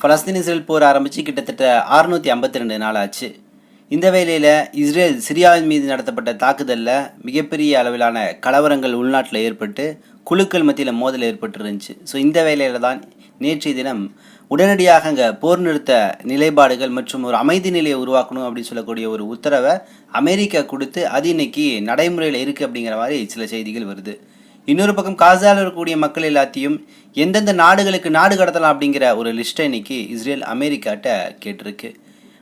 Palestine Israel போர் ஆரம்பித்து கிட்டத்தட்ட அறுநூற்றி ஐம்பத்தி ரெண்டு நாள் ஆச்சு. இந்த வேளையில் இஸ்ரேல் சிரியாவின் மீது நடத்தப்பட்ட தாக்குதலில் மிகப்பெரிய அளவிலான கலவரங்கள் உள்நாட்டில் ஏற்பட்டு குழுக்கள் மத்தியில் மோதல் ஏற்பட்டு இருந்துச்சு ஸோ இந்த வேளையில் தான் நேற்றைய தினம் உடனடியாக அங்கே போர் நிறுத்த நிலைப்பாடுகள் மற்றும் ஒரு அமைதி நிலையை உருவாக்கணும் அப்படின்னு சொல்லக்கூடிய ஒரு உத்தரவை அமெரிக்கா கொடுத்து அது இன்னைக்கு நடைமுறையில் இருக்குது அப்படிங்கிற மாதிரி சில செய்திகள் வருது. இன்னொரு பக்கம் காசாவில் இருக்கக்கூடிய மக்கள் எல்லாத்தையும் எந்தெந்த நாடுகளுக்கு நாடு கடத்தலாம் அப்படிங்கிற ஒரு லிஸ்ட்டை இன்னைக்கு இஸ்ரேல் அமெரிக்காட்ட கேட்டிருக்கு.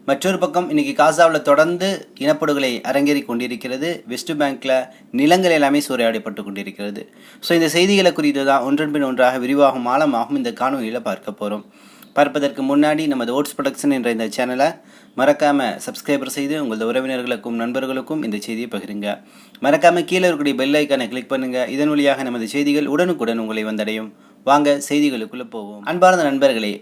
மற்றொரு பக்கம் இன்னைக்கு காசாவில் தொடர்ந்து இனப்படுகொலை அரங்கேறி கொண்டிருக்கிறது. வெஸ்ட் பேங்க்ல நிலங்கள் எல்லாமே சூறையாடப்பட்டு கொண்டிருக்கிறது. ஸோ இந்த செய்திகளை குறித்து தான் ஒன்றன் பின் ஒன்றாக விரிவாகும் ஆழமாகவும் இந்த காணொலியில் பார்க்க போகிறோம் பார்ப்பதற்கு முன்னாடி நமது ஓட்ஸ் ப்ரொடக்ஷன் என்ற இந்த சேனலை மறக்காமல் சப்ஸ்கிரைபர் செய்து உங்களது உறவினர்களுக்கும் நண்பர்களுக்கும் இந்த செய்தியை பகிருங்க. மறக்காமல் கீழே இருக்கக்கூடிய பெல் ஐக்கானை கிளிக் பண்ணுங்கள் இதன் வழியாக நமது செய்திகள் உடனுக்குடன் உங்களை வந்தடையும். வாங்க செய்திகளுக்குள்ளே போவோம். அன்பார்ந்த நண்பர்களே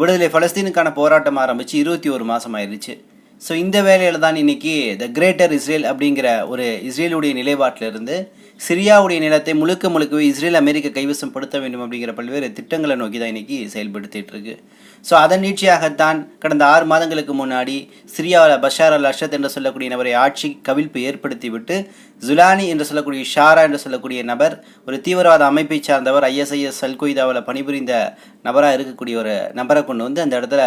விடுதலை பலஸ்தீனுக்கான போராட்டம் ஆரம்பித்து இருபத்தி ஒரு மாதம் ஆயிடுச்சு ஸோ இந்த வேலையில் தான் இன்னைக்கு த கிரேட்டர் இஸ்ரேல் அப்படிங்கிற ஒரு இஸ்ரேலுடைய நிலைப்பாட்டிலிருந்து சிரியாவுடைய நிலத்தை முழுக்க முழுக்கவே இஸ்ரேல் அமெரிக்க கைவசம் படுத்த வேண்டும் அப்படிங்கிற பல்வேறு திட்டங்களை நோக்கி தான் இன்றைக்கி செயல்படுத்திகிட்டு இருக்கு. ஸோ அதன் நீட்சியாகத்தான் கடந்த ஆறு மாதங்களுக்கு முன்னாடி சிரியாவில் பஷார் அல் அஷத் என்று சொல்லக்கூடிய நபரை ஆட்சி கவிழ்ப்பு ஏற்படுத்தி விட்டு ஜுலானி என்று சொல்லக்கூடிய ஷாரா என்று சொல்லக்கூடிய நபர் ஒரு தீவிரவாத அமைப்பை சார்ந்தவர் ஐஎஸ்ஐஎஸ் அல்கொய்தாவில் பணிபுரிந்த நபராக இருக்கக்கூடிய ஒரு நபரை கொண்டு வந்து அந்த இடத்துல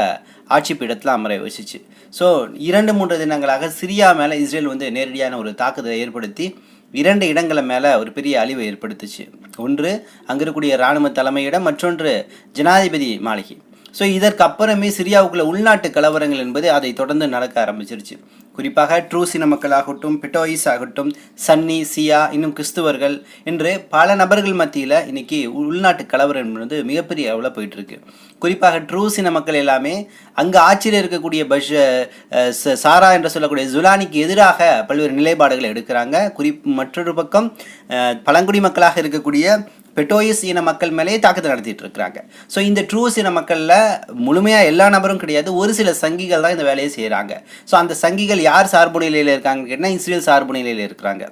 ஆட்சி பீடத்தில் அமர வச்சுச்சு. ஸோ இரண்டு மூன்று தினங்களாக சிரியா மேலே இஸ்ரேல் வந்து நேரடியான ஒரு தாக்குதலை ஏற்படுத்தி இரண்டு இடங்களை மேலே ஒரு பெரிய அழிவை ஏற்படுத்துச்சு. ஒன்று அங்கே இருக்கக்கூடிய இராணுவ தலைமையிடம் மற்றொன்று ஜனாதிபதி மாளிகை. ஸோ இதற்கு அப்புறமே சிரியாவுக்குள்ள உள்நாட்டு கலவரங்கள் என்பது அதை தொடர்ந்து நடக்க ஆரம்பிச்சிருச்சு. குறிப்பாக ட்ரூசின மக்களாகட்டும் பிட்டோயிஸ் ஆகட்டும் சன்னி சியா இன்னும் கிறிஸ்துவர்கள் என்று பல நபர்கள் மத்தியில் இன்னைக்கு உள்நாட்டு கலவரம் என்பது மிகப்பெரிய அளவில் போயிட்டுருக்கு. குறிப்பாக ட்ரூசின மக்கள் எல்லாமே அங்கே ஆட்சியில் இருக்கக்கூடிய பஷ் சாரா என்று சொல்லக்கூடிய ஜுலானிக்கு எதிராக பல்வேறு நிலைப்பாடுகளை எடுக்கிறாங்க. குறி மற்றொரு பக்கம் பழங்குடி மக்களாக இருக்கக்கூடிய பெட்டோயிஸ் இன மக்கள் மேலேயே தாக்குதல் நடத்திட்டு இருக்கிறாங்க ஸோ இந்த ட்ரூஸ் இன மக்களில் முழுமையாக எல்லா நபரும் கிடையாது. ஒரு சில சங்கிகள் தான் இந்த வேலையை செய்கிறாங்க ஸோ அந்த சங்கிகள் யார் சார்பு நிலையில் இருக்காங்கன்னு கேட்டால் இஸ்ரேல் சார்பு நிலையில் இருக்கிறாங்க.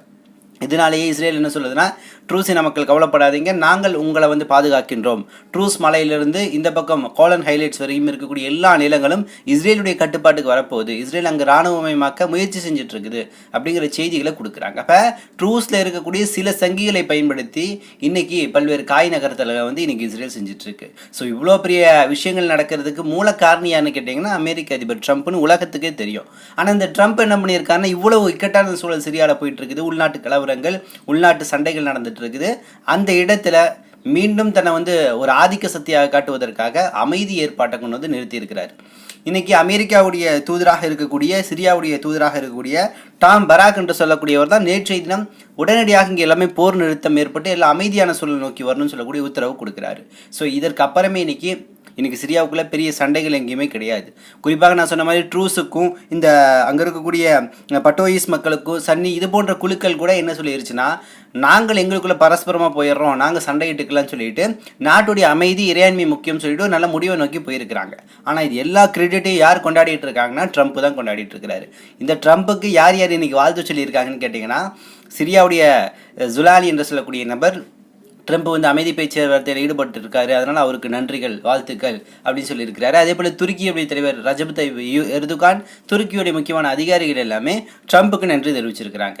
இதனாலேயே இஸ்ரேல் என்ன சொல்லுதுன்னா ட்ரூஸ் மக்கள் கவலைப்படாதீங்க நாங்கள் உங்களை வந்து பாதுகாக்கின்றோம். ட்ரூஸ் மலையிலிருந்து இந்த பக்கம் கோலன் ஹைலைட்ஸ் வரையும் இருக்கக்கூடிய எல்லா நிலங்களும் இஸ்ரேலுடைய கட்டுப்பாட்டுக்கு வரப்போகுது. இஸ்ரேல் அங்கே இராணுவமயமாக்க முயற்சி செஞ்சுட்டு இருக்குது அப்படிங்கிற செய்திகளை கொடுக்குறாங்க. அப்போ ட்ரூஸில் இருக்கக்கூடிய சில சங்கிகளை பயன்படுத்தி இன்னைக்கு பல்வேறு காய் நகரத்தில் வந்து இன்னைக்கு இஸ்ரேல் செஞ்சிட்ருக்கு. ஸோ இவ்வளோ பெரிய விஷயங்கள் நடக்கிறதுக்கு மூல காரணியான்னு கேட்டிங்கன்னா அமெரிக்க அதிபர் ட்ரம்ப்னு உலகத்துக்கே தெரியும். ஆனால் இந்த ட்ரம்ப் என்ன பண்ணியிருக்காருன்னா இவ்வளோ இக்கட்டான சூழல் சிரியாவில் போயிட்டு இருக்குது உள்நாட்டு கலவரங்கள் உள்நாட்டு சண்டைகள் நடந்துட்டு இருக்குது அந்த இடத்துல மீண்டும் தன்னை வந்து ஒரு ஆதிக்க சக்தியாக காட்டுவதற்காக அமைதி ஏற்பாட்டை கொண்டு வந்து நிறுத்தியிருக்கிறார். இன்னைக்கு அமெரிக்காவுடைய தூதராக இருக்கக்கூடிய சிரியாவுடைய தூதராக இருக்கக்கூடிய டாம் பராக் என்று சொல்லக்கூடியவர் தான் நேற்றைய தினம் உடனடியாக இங்கே எல்லாமே போர் நிறுத்தம் ஏற்பட்டு எல்லாம் அமைதியான சூழல் நோக்கி வரணும்னு சொல்லக்கூடிய உத்தரவு கொடுக்குறாரு. ஸோ இதற்கு அப்புறமே இன்னைக்கு இன்றைக்கி சிரியாவுக்குள்ளே பெரிய சண்டைகள் எங்கேயுமே கிடையாது. குறிப்பாக நான் சொன்ன மாதிரி ட்ரூஸுக்கும் இந்த அங்கே இருக்கக்கூடிய பட்டோயிஸ் மக்களுக்கும் சன்னி இது போன்ற குழுக்கள் கூட என்ன சொல்லிருச்சுன்னா நாங்கள் எங்களுக்குள்ளே பரஸ்பரமாக போயிடுறோம் நாங்கள் சண்டையிட்டுக்கலாம்னு சொல்லிட்டு நாட்டுடைய அமைதி இறையாண்மை முக்கியம் சொல்லிட்டு நல்ல முடிவை நோக்கி போயிருக்கிறாங்க. ஆனால் இது எல்லா கிரெடிட்டையும் யார் கொண்டாடிட்டு இருக்காங்கன்னா ட்ரம்ப் தான் கொண்டாடிட்டு இருக்கிறாரு. இந்த ட்ரம்ப்புக்கு யார் யார் இன்னைக்கு வாழ்த்து சொல்லியிருக்காங்கன்னு கேட்டிங்கன்னா சிரியாவுடைய ஜுலாலி என்று சொல்லக்கூடிய நபர் ட்ரம்ப் வந்து அமைதி பேச்சுவார்த்தையில் ஈடுபட்டு இருக்காரு அதனால் அவருக்கு நன்றிகள் வாழ்த்துக்கள் அப்படின்னு சொல்லியிருக்கிறாரு. அதே போல் துருக்கியுடைய தலைவர் ரஜப் தைப் எர்துகான் துருக்கியுடைய முக்கியமான அதிகாரிகள் எல்லாமே ட்ரம்ப்புக்கு நன்றி தெரிவிச்சிருக்கிறாங்க.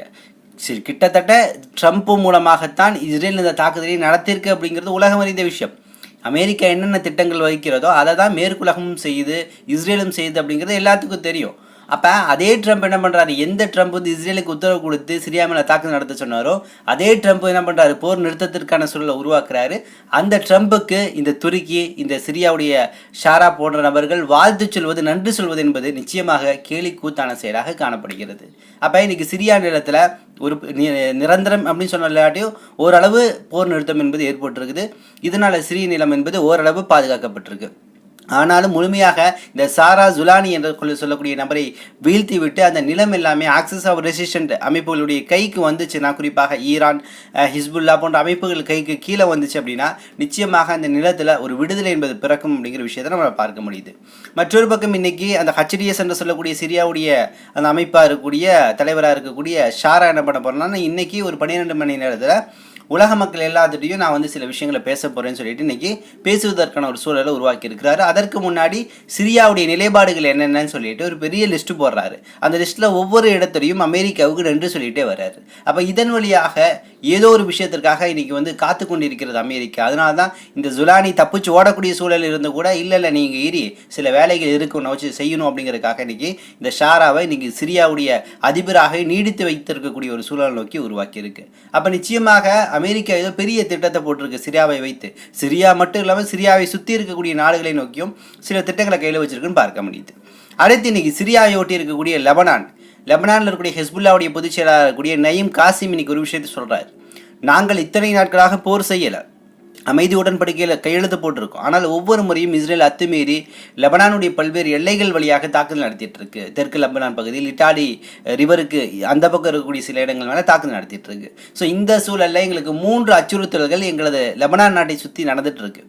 சரி கிட்டத்தட்ட ட்ரம்ப் மூலமாகத்தான் இஸ்ரேல் இந்த தாக்குதலை நடத்தியிருக்கு அப்படிங்கிறது உலகம் அறிந்த விஷயம். அமெரிக்கா என்னென்ன திட்டங்கள் வகிக்கிறதோ அதை தான் மேற்குலகமும் செய்யுது இஸ்ரேலும் செய்யுது அப்படிங்கிறது எல்லாத்துக்கும் தெரியும். அப்போ அதே ட்ரம்ப் என்ன பண்ணுறாரு எந்த ட்ரம்ப் வந்து இஸ்ரேலுக்கு உத்தரவு கொடுத்து சிரியா மேலே தாக்குதல் நடத்த சொன்னாரோ அதே ட்ரம்ப் என்ன பண்ணுறாரு போர் நிறுத்தத்திற்கான சூழலை உருவாக்குறாரு. அந்த ட்ரம்ப்புக்கு இந்த துருக்கி இந்த சிரியாவுடைய ஷாரா போன்ற நபர்கள் வாழ்த்து சொல்வது நன்றி சொல்வது என்பது நிச்சயமாக கேலி கூத்தான செயலாக காணப்படுகிறது. அப்போ இன்னைக்கு சிரியா நிலத்தில் ஒரு நிரந்தரம் அப்படின்னு சொன்ன இல்லாட்டியும் ஓரளவு போர் நிறுத்தம் என்பது ஏற்பட்டிருக்குது. இதனால் சிறிய நிலம் என்பது ஓரளவு பாதுகாக்கப்பட்டிருக்கு. ஆனாலும் முழுமையாக இந்த சாரா ஜுலானி என்று சொல்லக்கூடிய நபரை வீழ்த்தி விட்டு அந்த நிலம் எல்லாமே ஆக்சஸ் ஆஃப் ரெசிஸ்டன்ட் அமைப்புகளுடைய கைக்கு வந்துச்சுன்னா குறிப்பாக ஈரான் ஹிஸ்புல்லா போன்ற அமைப்புகள் கைக்கு கீழே வந்துச்சு அப்படின்னா நிச்சயமாக அந்த நிலத்தில் ஒரு விடுதலை என்பது பிறக்கும் அப்படிங்கிற விஷயத்தை நம்ம பார்க்க முடியுது. மற்றொரு பக்கம் இன்னைக்கு அந்த ஹச்டிஎஸ் என்று சொல்லக்கூடிய சிரியாவுடைய அந்த அமைப்பாக இருக்கக்கூடிய தலைவராக இருக்கக்கூடிய ஷாரா என்ன பண்ண போகிறோம்னா இன்னைக்கு ஒரு பன்னிரெண்டு மணி நேரத்தில் உலக மக்கள் எல்லாத்துட்டையும் நான் வந்து சில விஷயங்களை பேச போகிறேன்னு சொல்லிட்டு இன்னைக்கு பேசுவதற்கான ஒரு சூழலை உருவாக்கி இருக்கிறாரு அதற்கு முன்னாடி சிரியாவுடைய நிலைப்பாடுகள் என்னென்னு சொல்லிட்டு ஒரு பெரிய லிஸ்ட் போடுறாரு. அந்த லிஸ்ட்ல ஒவ்வொரு இடத்துலையும் அமெரிக்காவுக்கு நன்றி சொல்லிட்டே வர்றாரு. அப்போ இதன் வழியாக ஏதோ ஒரு விஷயத்திற்காக இன்னைக்கு வந்து காத்து கொண்டிருக்கிறது அமெரிக்கா. அதனால தான் இந்த ஜுலானி தப்பிச்சு ஓடக்கூடிய சூழல் இருந்து கூட இல்லை இல்லை நீங்கள் இரி. சில வேலைகள் இருக்கும் வச்சு செய்யணும் அப்படிங்கிறதுக்காக இன்னைக்கு இந்த ஷாராவை இன்னைக்கு சிரியாவுடைய அதிபராக நீடித்து வைத்திருக்கக்கூடிய ஒரு சூழல் நோக்கி உருவாக்கி இருக்கு நிச்சயமாக அமெரிக்கா ஏதோ பெரிய திட்டத்தை போட்டிருக்கு சிரியாவை வைத்து. சிரியா மட்டும் இல்லாமல் சிரியாவை சுற்றி இருக்கக்கூடிய நாடுகளை நோக்கியும் சில திட்டங்களை கையில் வச்சிருக்குன்னு பார்க்க முடியுது. அடுத்து இன்னைக்கு சிரியாவை ஒட்டி இருக்கக்கூடிய லெபனான். லெபனானில் இருக்கக்கூடிய ஹெஸ்புல்லாவுடைய பொதுச் செயலாளர் கூடிய நயீம் காசிம் இன்னைக்கு ஒரு விஷயத்தை சொல்கிறார் நாங்கள் இத்தனை நாட்களாக போர் செய்யலை. அமைதி உடன்படிக்கையில் கையெழுத்து போட்டிருக்கோம். ஆனால் ஒவ்வொரு முறையும் இஸ்ரேல் அத்துமீறி லெபனானுடைய பல்வேறு எல்லைகள் வழியாக தாக்குதல் நடத்திட்டு இருக்கு தெற்கு லெபனான் பகுதியில் இட்டாலி ரிவருக்கு அந்த பக்கம் இருக்கக்கூடிய சில இடங்கள் மேலே தாக்குதல் நடத்திட்டு இருக்கு ஸோ இந்த சூழலில் எங்களுக்கு மூன்று அச்சுறுத்தல்கள் எங்களது லெபனான் நாட்டை சுற்றி நடந்துட்டு இருக்கு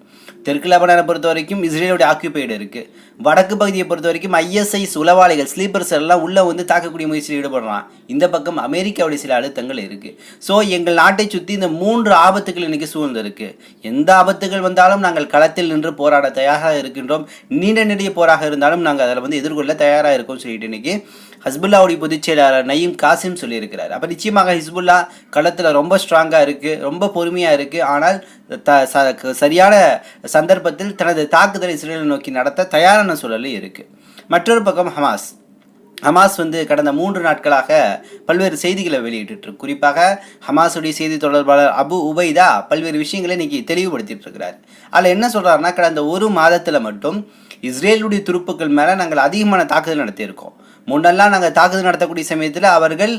தெற்கு லெபனானை பொறுத்த வரைக்கும் இஸ்ரேலுடைய ஆக்கியூபைடு இருக்குது வடக்கு பகுதியை பொறுத்த வரைக்கும் ஐஎஸ்ஐ உளவாளிகள் ஸ்லீப்பர்ஸ் எல்லாம் உள்ளே வந்து தாக்கக்கூடிய முயற்சியில் ஈடுபடுறான். இந்த பக்கம் அமெரிக்காவுடைய சில அழுத்தங்கள் இருக்குது ஸோ எங்கள் நாட்டை சுற்றி இந்த மூன்று ஆபத்துகள் இன்றைக்கி சூழ்ந்திருக்கு. எந்த ஆபத்துகள் வந்தாலும் நாங்கள் களத்தில் நின்று போராட தயாராக இருக்கின்றோம். நீண்ட நெடிய போராக இருந்தாலும் நாங்கள் அதில் வந்து எதிர்கொள்ள தயாராக இருக்கோம் சொல்லிட்டு இன்னைக்கு ஹஸ்புல்லாவுடைய பொதுச் செயலாளர் நயீம் காசிம் சொல்லியிருக்கிறார். அப்போ நிச்சயமாக ஹிஸ்புல்லா களத்தில் ரொம்ப ஸ்ட்ராங்காக இருக்குது ரொம்ப பொறுமையாக இருக்குது ஆனால் த ச- சரியான சந்தர்ப்பத்தில் தனது தாக்குதலை இஸ்ரேலை நோக்கி நடத்த தயாரான சூழலும் இருக்குது மற்றொரு பக்கம் ஹமாஸ். ஹமாஸ் வந்து கடந்த மூன்று நாட்களாக பல்வேறு செய்திகளை வெளியிட்டு குறிப்பாக ஹமாஸுடைய செய்தி தொடர்பாளர் அபு உபைதா பல்வேறு விஷயங்களை இன்னைக்கு தெளிவுபடுத்திட்டு இருக்கிறார். அதில் என்ன சொல்றாருன்னா கடந்த ஒரு மாதத்தில் மட்டும் இஸ்ரேலுடைய துருப்புக்கள் மேலே நாங்கள் அதிகமான தாக்குதல் நடத்தியிருக்கோம். முன்னெல்லாம் நாங்கள் தாக்குதல் நடத்தக்கூடிய சமயத்தில் அவர்கள்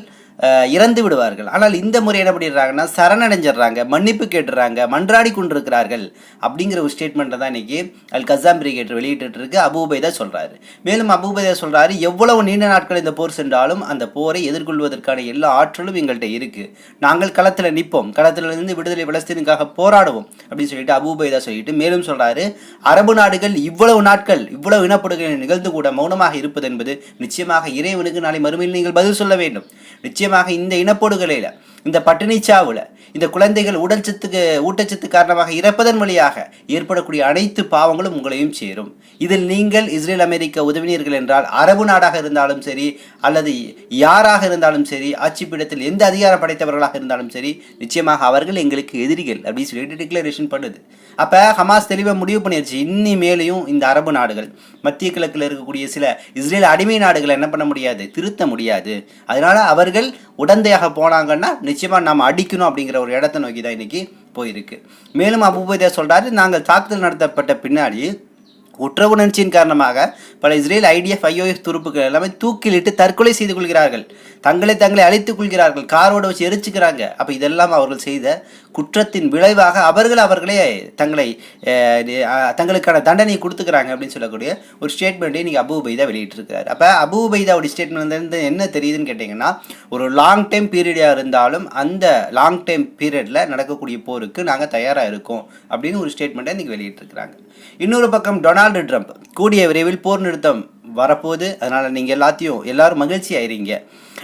இறந்து விடுவார்கள். ஆனால் இந்த முறை என்ன பண்ணிடுறாங்கன்னா சரணடைஞ்சிடுறாங்க மன்னிப்பு கேட்டுறாங்க மன்றாடி கொண்டிருக்கிறார்கள் அப்படிங்கிற ஒரு ஸ்டேட்மெண்ட்டை தான் இன்னைக்கு அல் கசாம் பிரிகேட் வெளியிட்டு இருக்கு அபூபைதா சொல்றாரு. மேலும் அபூபைதா சொல்றாரு எவ்வளவு நீண்ட நாட்கள் இந்த போர் சென்றாலும் அந்த போரை எதிர்கொள்வதற்கான எல்லா ஆற்றலும் எங்கள்கிட்ட இருக்கு. நாங்கள் களத்தில் நிற்போம். களத்தில் இருந்து விடுதலை பலஸ்தீனுக்காக போராடுவோம். அப்படின்னு சொல்லிட்டு அபூபைதா சொல்லிட்டு மேலும் சொல்றாரு அரபு நாடுகள் இவ்வளவு நாட்கள் இவ்வளவு இனப்படுகொலை நிகழ்ந்து கூட மௌனமாக இருப்பது என்பது நிச்சயமாக இறைவனுக்கு நாளை மறுமையில் நீங்கள் பதில் சொல்ல வேண்டும். நிச்சயமாக இந்த இனப்படுகொலையில இந்த பட்டினிச்சாவுல இந்த குழந்தைகள் உடல் சத்துக்கு ஊட்டச்சத்து காரணமாக இறப்பதன் வழியாக ஏற்படக்கூடிய அனைத்து பாவங்களும் உங்களையும் சேரும். இதில் நீங்கள் இஸ்ரேல் அமெரிக்க உதவினீர்கள் என்றால் அரபு நாடாக இருந்தாலும் சரி அல்லது யாராக இருந்தாலும் சரி ஆட்சிப்பீடத்தில் எந்த அதிகாரம் படைத்தவர்களாக இருந்தாலும் சரி நிச்சயமாக அவர்கள் எங்களுக்கு எதிரிகள் அப்படின்னு சொல்லிட்டு டிக்ளரேஷன் பண்ணுது. அப்போ ஹமாஸ் தெளிவாக முடிவு பண்ணிருச்சு. இன்னி மேலேயும் இந்த அரபு நாடுகள் மத்திய கிழக்கில் இருக்கக்கூடிய சில இஸ்ரேல் அடிமை நாடுகளை என்ன பண்ண முடியாது திருத்த முடியாது. அதனால் அவர்கள் உடந்தையாக போனாங்கன்னா நிச்சயமாக நம்ம அடிக்கணும் அப்படிங்கிற ஒரு இடத்தை நோக்கி தான் இன்றைக்கி போயிருக்கு. மேலும் அபுபதியா சொல்கிறாரு நாங்கள் தாக்குதல் நடத்தப்பட்ட பின்னாடி குற்ற உணர்ச்சியின் காரணமாக பல இஸ்ரேல் ஐடிஎஃப் ஐஓஎஃப் துருப்புகள் எல்லாமே தூக்கிலிட்டு தற்கொலை செய்து கொள்கிறார்கள். தங்களை தங்களை அழித்துக் கொள்கிறார்கள். காரோட வச்சு எரிச்சுக்கிறாங்க. அப்போ இதெல்லாம் அவர்கள் செய்த குற்றத்தின் விளைவாக அவர்கள் அவர்களே தங்களை தங்களுக்கான தண்டனையை கொடுத்துக்கிறாங்க அப்படின்னு சொல்லக்கூடிய ஒரு ஸ்டேட்மெண்ட்டை நீங்கள் அபு உபைதா வெளியிட்டிருக்கிறார். அப்போ அபு உபைதாவுடைய ஸ்டேட்மெண்ட் வந்து என்ன தெரியுதுன்னு கேட்டிங்கன்னா ஒரு லாங் டைம் பீரியடாக இருந்தாலும் அந்த லாங் டைம் பீரியடில் நடக்கக்கூடிய போருக்கு நாங்கள் தயாராக இருக்கோம் அப்படின்னு ஒரு ஸ்டேட்மெண்ட்டை இன்றைக்கி வெளியிட்டிருக்கிறாங்க. இன்னொரு பக்கம் டொனால்ட் ட்ரம்ப். கூடிய விரைவில் போர் நிறுத்தம் வரப்போகுது. அதனால் நீங்கள் எல்லாத்தையும் எல்லாரும் மகிழ்ச்சி ஆயிருங்க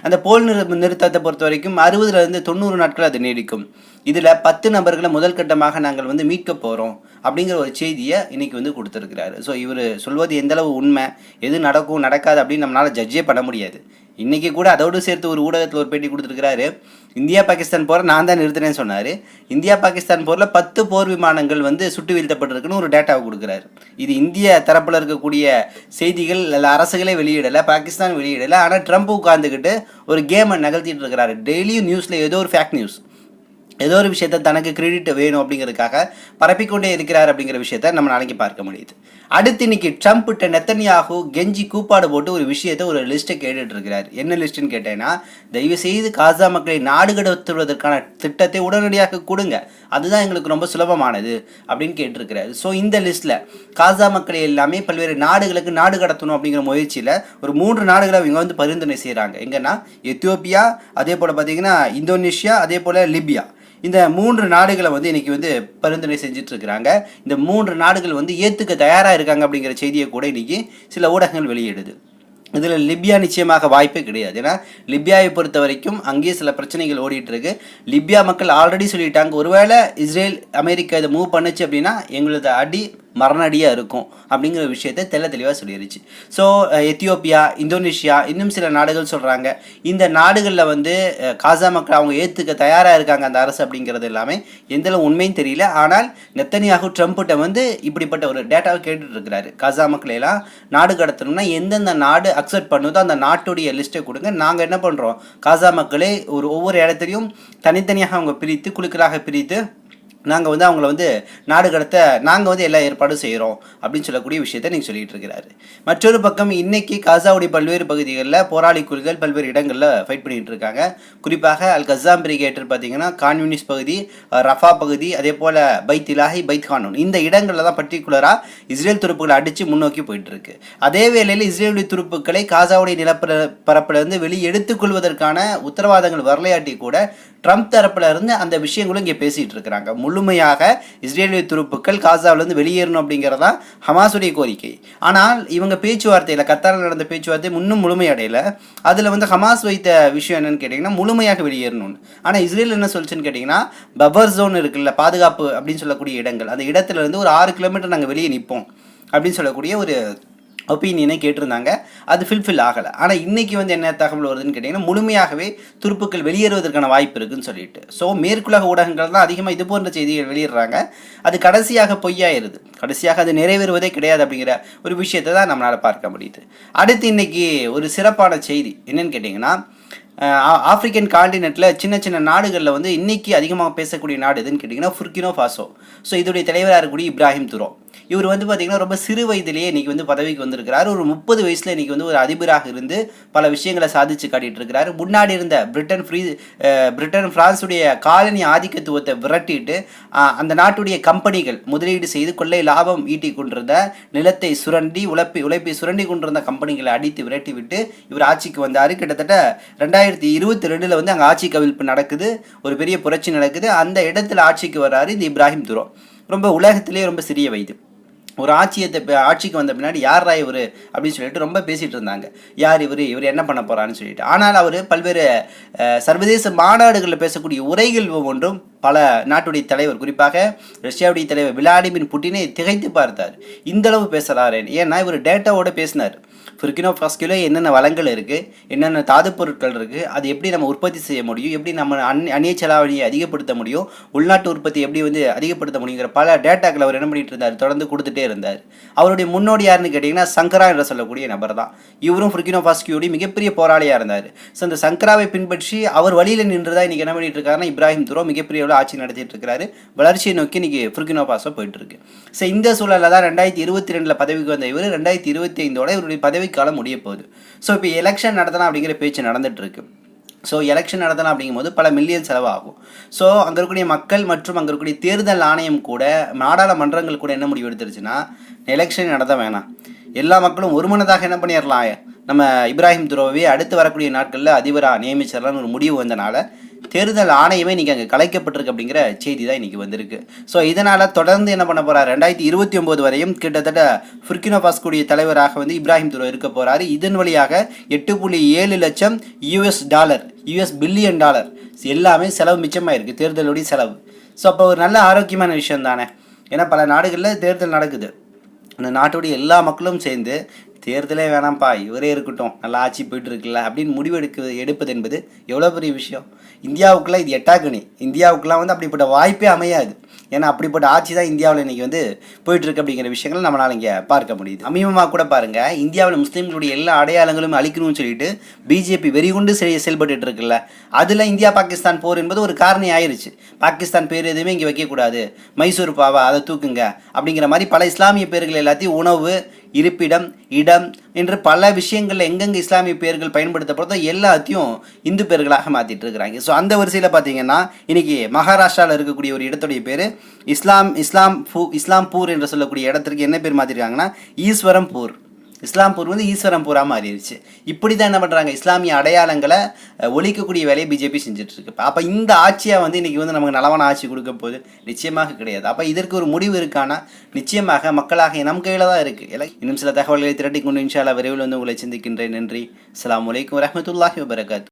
அந்த போர் நிறு நிறுத்தத்தை பொறுத்த வரைக்கும் அறுபதுலேருந்து தொண்ணூறு நாட்கள் அது நீடிக்கும். இதில் பத்து நபர்களை முதல் கட்டமாக நாங்கள் வந்து மீட்க போகிறோம் அப்படிங்கிற ஒரு செய்தியை இன்றைக்கி வந்து கொடுத்துருக்கிறாரு. ஸோ இவர் சொல்வது எந்தளவு உண்மை எது நடக்கும் நடக்காது அப்படின்னு நம்மளால் ஜட்ஜே பண்ண முடியாது. இன்னைக்கு கூட அதோடு சேர்த்து ஒரு ஊடகத்தில் ஒரு பேட்டி கொடுத்துருக்கிறாரு. இந்தியா பாகிஸ்தான் போரை நான் தான் நிறுத்தினேன்னு சொன்னார். இந்தியா பாகிஸ்தான் போரில் பத்து போர் விமானங்கள் வந்து சுட்டு வீழ்த்தப்பட்டிருக்குன்னு ஒரு டேட்டாவை கொடுக்குறாரு. இது இந்திய தரப்பில் இருக்கக்கூடிய செய்திகள் அல்ல அரசுகளே வெளியிடலை பாகிஸ்தான் வெளியிடலை. ஆனால் ட்ரம்ப் உட்காந்துக்கிட்டு ஒரு கேமை நகர்த்திட்டு இருக்கிறாரு. டெய்லியும் நியூஸில் ஏதோ ஒரு ஃபேக் நியூஸ் ஏதோ ஒரு விஷயத்த தனக்கு கிரெடிட் வேணும் அப்படிங்கிறதுக்காக பரப்பிக்கொண்டே இருக்கிறார் அப்படிங்கிற விஷயத்த நம்ம நாளைக்கு பார்க்க முடியுது. அடுத்து இன்னைக்கு ட்ரம்ப் கிட்ட நெத்தனியாகு கெஞ்சி கூப்பாடு போட்டு ஒரு விஷயத்த ஒரு லிஸ்ட்டை கேட்டுட்டு இருக்கிறார். என்ன லிஸ்ட்டுன்னு கேட்டேன்னா தயவு செய்து காசா மக்களை நாடு கடத்துவதற்கான திட்டத்தை உடனடியாக கொடுங்க. அதுதான் எங்களுக்கு ரொம்ப சுலபமானது அப்படின்னு கேட்டிருக்கிறாரு. ஸோ இந்த லிஸ்ட்டில் காசா மக்களை எல்லாமே பல்வேறு நாடுகளுக்கு நாடு கடத்தணும் அப்படிங்கிற முயற்சியில் ஒரு மூன்று நாடுகளை இவங்க வந்து பரிந்துரை செய்கிறாங்க எங்கன்னா எத்தியோப்பியா அதே போல் பார்த்தீங்கன்னா இந்தோனேஷியா அதே போல் லிபியா. இந்த மூன்று நாடுகளை வந்து இன்னைக்கு வந்து பரிந்துரை செஞ்சுட்டு இருக்கிறாங்க இந்த மூன்று நாடுகள் வந்து ஏற்றுக்க தயாராக இருக்காங்க அப்படிங்கிற செய்தியை கூட இன்னைக்கு சில ஊடகங்கள் வெளியிடுது. இதில் லிபியா நிச்சயமாக வாய்ப்பே கிடையாது. ஏன்னா லிபியாவை பொறுத்த வரைக்கும் அங்கேயே சில பிரச்சனைகள் ஓடிட்டு இருக்கு லிபியா மக்கள் ஆல்ரெடி சொல்லிட்டாங்க ஒருவேளை இஸ்ரேல் அமெரிக்கா இதை மூவ் பண்ணுச்சு அப்படின்னா எங்களது அடி மரணடியாக இருக்கும் அப்படிங்கிற விஷயத்தை தெள்ள தெளிவாக சொல்லிருச்சு. ஸோ எத்தியோப்பியா இந்தோனேஷியா இன்னும் சில நாடுகள் சொல்கிறாங்க இந்த நாடுகளில் வந்து காசா மக்கள் அவங்க ஏற்றுக்க தயாராக இருக்காங்க அந்த அரசு அப்படிங்கிறது எல்லாமே எந்தளவு உண்மையும் தெரியல. ஆனால் நெத்தனியாகு ட்ரம்ப்கிட்ட வந்து இப்படிப்பட்ட ஒரு டேட்டாவை கேட்டுட்ருக்கிறாரு காசா மக்களையெல்லாம் நாடு கடத்தணும்னா எந்தெந்த நாடு அக்செப்ட் பண்ணுதோ அந்த நாட்டுடைய லிஸ்ட்டை கொடுங்க. நாங்கள் என்ன பண்ணுறோம் காசா மக்களை ஒரு ஒவ்வொரு இடத்துலையும் தனித்தனியாக அவங்க பிரித்து குழுக்களாக பிரித்து நாங்கள் வந்து அவங்கள வந்து நாடு கடத்த நாங்கள் வந்து எல்லா ஏற்பாடும் செய்கிறோம் அப்படின்னு சொல்லக்கூடிய விஷயத்தை நீங்கள் சொல்லிட்டு இருக்கிறாரு. மற்றொரு பக்கம் இன்னைக்கு காசாவுடைய பல்வேறு பகுதிகளில் போராளி குழுக்கள் பல்வேறு இடங்களில் ஃபைட் பண்ணிட்டு இருக்காங்க. குறிப்பாக அல் கசாம் பிரிகேட்டர் பார்த்தீங்கன்னா கான்யூனிஸ்ட் பகுதி ரஃபா பகுதி அதே போல் பைத் இலாஹி பைத் கானூன். இந்த இடங்களில் தான் பர்டிகுலராக இஸ்ரேல் துருப்புகளை அடித்து முன்னோக்கி போயிட்டு இருக்கு. அதே வேளையில் இஸ்ரேலுடைய துருப்புக்களை காசாவுடைய நிலப்பர பரப்பிலிருந்து வெளியே எடுத்துக்கொள்வதற்கான உத்தரவாதங்கள் வரலையாட்டி கூட ட்ரம்ப் தரப்புல இருந்து அந்த விஷயங்களும் இங்கே பேசிகிட்டு இருக்கிறாங்க. முழுமையாக இஸ்ரேலிய துருப்புக்கள் காசாவிலேருந்து வெளியேறணும் அப்படிங்கிறதா ஹமாஸுடைய கோரிக்கை. ஆனால் இவங்க பேச்சுவார்த்தையில் கத்தாரில் நடந்த பேச்சுவார்த்தை இன்னும் முழுமையடையல அதில் வந்து ஹமாஸ் வைத்த விஷயம் என்னன்னு கேட்டிங்கன்னா முழுமையாக வெளியேறணும்னு. ஆனால் இஸ்ரேல் என்ன சொல்லுச்சுன்னு கேட்டிங்கன்னா பஃபர் ஜோன் இருக்குல்ல பாதுகாப்பு அப்படின்னு சொல்லக்கூடிய இடங்கள் அந்த இடத்துல இருந்து ஒரு ஆறு கிலோமீட்டர் நாங்கள் வெளியே நிற்போம் அப்படின்னு சொல்லக்கூடிய ஒரு ஒப்பீனியனை கேட்டிருந்தாங்க. அது ஃபில்ஃபில் ஆகலை. ஆனால் இன்னைக்கு வந்து என்ன தகவல் வருதுன்னு கேட்டிங்கன்னா முழுமையாகவே துருப்புக்கள் வெளியேறுவதற்கான வாய்ப்பு இருக்குன்னு சொல்லிட்டு. ஸோ மேற்குலக ஊடகங்கள் தான் அதிகமாக இது போன்ற செய்திகள் வெளியிடுறாங்க. அது கடைசியாக பொய்யாயிருது கடைசியாக அது நிறைவேறுவதே கிடையாது அப்படிங்கிற ஒரு விஷயத்தை தான் நம்மளால் பார்க்க முடியுது. அடுத்து இன்னைக்கு ஒரு சிறப்பான செய்தி. என்னன்னு கேட்டிங்கன்னா ஆஃப்ரிக்கன் ஆ- ஆப்பிரிக்கன் சின்ன சின்ன நாடுகளில் வந்து இன்றைக்கி அதிகமாக பேசக்கூடிய நாடு எதுன்னு கேட்டிங்கன்னா ஃபுர்கினோ ஃபாசோ. ஸோ இதோடைய தலைவராக இருக்கக்கூடிய இப்ராஹிம் துரோ. இவர் வந்து பார்த்திங்கன்னா ரொம்ப சிறு வயதிலேயே இன்னைக்கு வந்து பதவிக்கு வந்திருக்கிறார். ஒரு முப்பது வயசில் இன்னைக்கு வந்து ஒரு அதிபராக இருந்து பல விஷயங்களை சாதிச்சு காட்டிட்டு இருக்கிறாரு முன்னாடி இருந்த பிரிட்டன் ஃப்ரீ பிரிட்டன் பிரான்ஸுடைய காலனி ஆதிக்கத்துவத்தை விரட்டிட்டு அந்த நாட்டுடைய கம்பெனிகள் முதலீடு செய்து கொள்ளை லாபம் ஈட்டி கொண்டிருந்த நிலத்தை சுரண்டி உழைப்பி உழைப்பை சுரண்டி கொண்டிருந்த கம்பெனிகளை அடித்து விரட்டி விட்டு இவர் ஆட்சிக்கு வந்தார். கிட்டத்தட்ட ரெண்டாயிரத்தி இருபத்தி ரெண்டில் வந்து அங்கே ஆட்சி கவிழ்ப்பு நடக்குது. ஒரு பெரிய புரட்சி நடக்குது. அந்த இடத்துல ஆட்சிக்கு வர்றாரு இந்த இப்ராஹிம் துரோ. ரொம்ப உலகத்திலே ரொம்ப சிறிய வயது. ஒரு ஆட்சியத்தை ஆட்சிக்கு வந்த பின்னாடி யாரா இவர் அப்படின்னு சொல்லிட்டு ரொம்ப பேசிகிட்டு இருந்தாங்க. யார் இவர்? இவர் என்ன பண்ண போகிறான்னு சொல்லிட்டு. ஆனால் அவர் பல்வேறு சர்வதேச மாநாடுகளில் பேசக்கூடிய உரைகள் ஒன்றும் பல நாட்டுடைய தலைவர் குறிப்பாக ரஷ்யாவுடைய தலைவர் விளாடிமிர் புட்டினை திகைத்து பார்த்தார். இந்தளவு பேசுகிறாரேன் ஏன்னா இவர் டேட்டாவோட பேசினார். ஃபிர்கினோ ஃபாஸ்கிலோ என்னென்ன வளங்கள் இருக்குது என்னென்ன தாது பொருட்கள் இருக்குது அது எப்படி நம்ம உற்பத்தி செய்ய முடியும் எப்படி நம்ம அந் அந்நிய செலாவணியை அதிகப்படுத்த முடியும் உள்நாட்டு உற்பத்தி எப்படி வந்து அதிகப்படுத்த முடியுங்கிற பல டேட்டாக்கள் அவர் என்ன பண்ணிட்டு இருந்தார் தொடர்ந்து கொடுத்துட்டே இருந்தார். அவருடைய முன்னோடி யாருன்னு கேட்டிங்கன்னா சங்கரா என்று சொல்லக்கூடிய நபர் தான். இவரும் ஃபிர்கினோ ஃபாஸ்கியோடைய மிகப்பெரிய போராளியாக இருந்தார். ஸோ அந்த சங்கராவை பின்பற்றி அவர் வழியில் நின்று தான் இன்றைக்கி என்ன பண்ணிட்டு இருக்காருன்னா இப்ராஹிம் துரோ மிகப்பெரிய அளவு ஆட்சி நடத்திட்டு இருக்கிறாரு வளர்ச்சியை நோக்கி இன்றைக்கி ஃபிர்கினோ ஃபாஸோ போயிட்டு இருக்கு. ஸோ இந்த சூழலில் தான் ரெண்டாயிரத்தி இருபத்தி ரெண்டில் பதவிக்கு வந்த இவர் ரெண்டாயிரத்தி இருபத்தி ஐந்தோட இவருடைய பதவிக்காலம் முடிய போகுது ஸோ இப்போ எலெக்ஷன் நடத்தலாம் அப்படிங்கிற பேச்சு நடந்துகிட்ருக்கு ஸோ எலெக்ஷன் நடத்தலாம் அப்படிங்கும்போது பல மில்லியன் செலவாகும். ஸோ அங்கே இருக்கக்கூடிய மக்கள் மற்றும் அங்கே இருக்கக்கூடிய தேர்தல் ஆணையம் கூட நாடாளுமன்றங்கள் கூட என்ன முடிவு எடுத்துருச்சுன்னா எலெக்ஷன் நடத்த வேணாம். எல்லா மக்களும் ஒருமனதாக என்ன பண்ணிடலாம் நம்ம இப்ராஹிம் துரோவை அடுத்து வரக்கூடிய நாட்களில் அதிபராக நியமிச்சிடலாம்னு ஒரு முடிவு வந்தனால தேர்தல் ஆணையமே இன்றைக்கி அங்கே கலைக்கப்பட்டிருக்கு அப்படிங்கிற செய்தி தான் இன்றைக்கி வந்திருக்கு. ஸோ இதனால் தொடர்ந்து என்ன பண்ண போகிறார் ரெண்டாயிரத்தி இருபத்தி ஒம்பது வரையும் கிட்டத்தட்ட ஃபுர்கினோபாஸ்குடைய தலைவராக வந்து இப்ராஹிம் துரோ இருக்க போகிறாரு இதன் வழியாக எட்டு புள்ளி ஏழு லட்சம் US dollar US billion dollar எல்லாமே செலவு மிச்சமாயிருக்கு தேர்தலுடைய செலவு. ஸோ அப்போ ஒரு நல்ல ஆரோக்கியமான விஷயம் தானே ஏன்னா பல நாடுகளில் தேர்தல் நடக்குது. அந்த நாட்டுடைய எல்லா மக்களும் சேர்ந்து தேர்தலே வேணாம்ப்பா இவரே இருக்கட்டும் நல்லா ஆட்சி போயிட்டு இருக்குல்ல அப்படின்னு முடிவெடுக்க எடுப்பது என்பது எவ்வளோ பெரிய விஷயம். இந்தியாவுக்குலாம் இது எட்டாக்கணி இந்தியாவுக்குலாம் வந்து அப்படிப்பட்ட வாய்ப்பே அமையாது. ஏன்னா அப்படிப்பட்ட ஆட்சி தான் இந்தியாவில் இன்றைக்கி வந்து போயிட்டுருக்கு அப்படிங்கிற விஷயங்களை நம்மளால் இங்கே பார்க்க முடியுது. அமீபமாக கூட பாருங்கள் இந்தியாவில் முஸ்லீம்களுடைய எல்லா அடையாளங்களும் அழிக்கணும்னு சொல்லிட்டு பிஜேபி வெறிகுண்டு செய் செயல்பட்டு இருக்குல்ல அதில் இந்தியா பாகிஸ்தான் போர் என்பது ஒரு காரணி ஆயிடுச்சு பாகிஸ்தான் பேர் எதுவுமே இங்கே வைக்கக்கூடாது. மைசூர் பாவா அதை தூக்குங்க அப்படிங்கிற மாதிரி பல இஸ்லாமிய பேர்கள் எல்லாத்தையும் உணவு இருப்பிடம் இடம் என்று பல விஷயங்களில் எங்கெங்கே இஸ்லாமிய பேர்கள் பயன்படுத்தப்படுறதோ எல்லாத்தையும் இந்து பேர்களாக மாற்றிட்டு இருக்கிறாங்க ஸோ அந்த வரிசையில் பார்த்தீங்கன்னா இன்னைக்கு மகாராஷ்டிராவில் இருக்கக்கூடிய ஒரு இடத்துடைய பேர் இஸ்லாம் இஸ்லாம் பூ இஸ்லாம்பூர் என்று சொல்லக்கூடிய இடத்திற்கு என்ன பேர் மாற்றிருக்காங்கன்னா ஈஸ்வரம்பூர். இஸ்லாம்பூர் வந்து ஈஸ்வரம்பூரா மாறிடுச்சு இப்படி தான் என்ன பண்ணுறாங்க இஸ்லாமிய அடையாளங்களை ஒழிக்கக்கூடிய வேலையை பிஜேபி செஞ்சுட்டு இருக்கு அப்போ இந்த ஆட்சியாக வந்து இன்னைக்கு வந்து நமக்கு நலவான ஆட்சி கொடுக்க போது நிச்சயமாக கிடையாது. அப்போ இதற்கு ஒரு முடிவு இருக்கானா நிச்சயமாக மக்களாக நம் கையில் தான் இருக்குது இல்லை இன்னும் சில தகவல்களை திரட்டி கொண்டு இன்ஷால்லா விரைவில் வந்து உங்களை சிந்திக்கின்றேன். நன்றி. அஸ்ஸலாமு வலைக்கம் வரமத்துல்லாஹி வபரகாத்.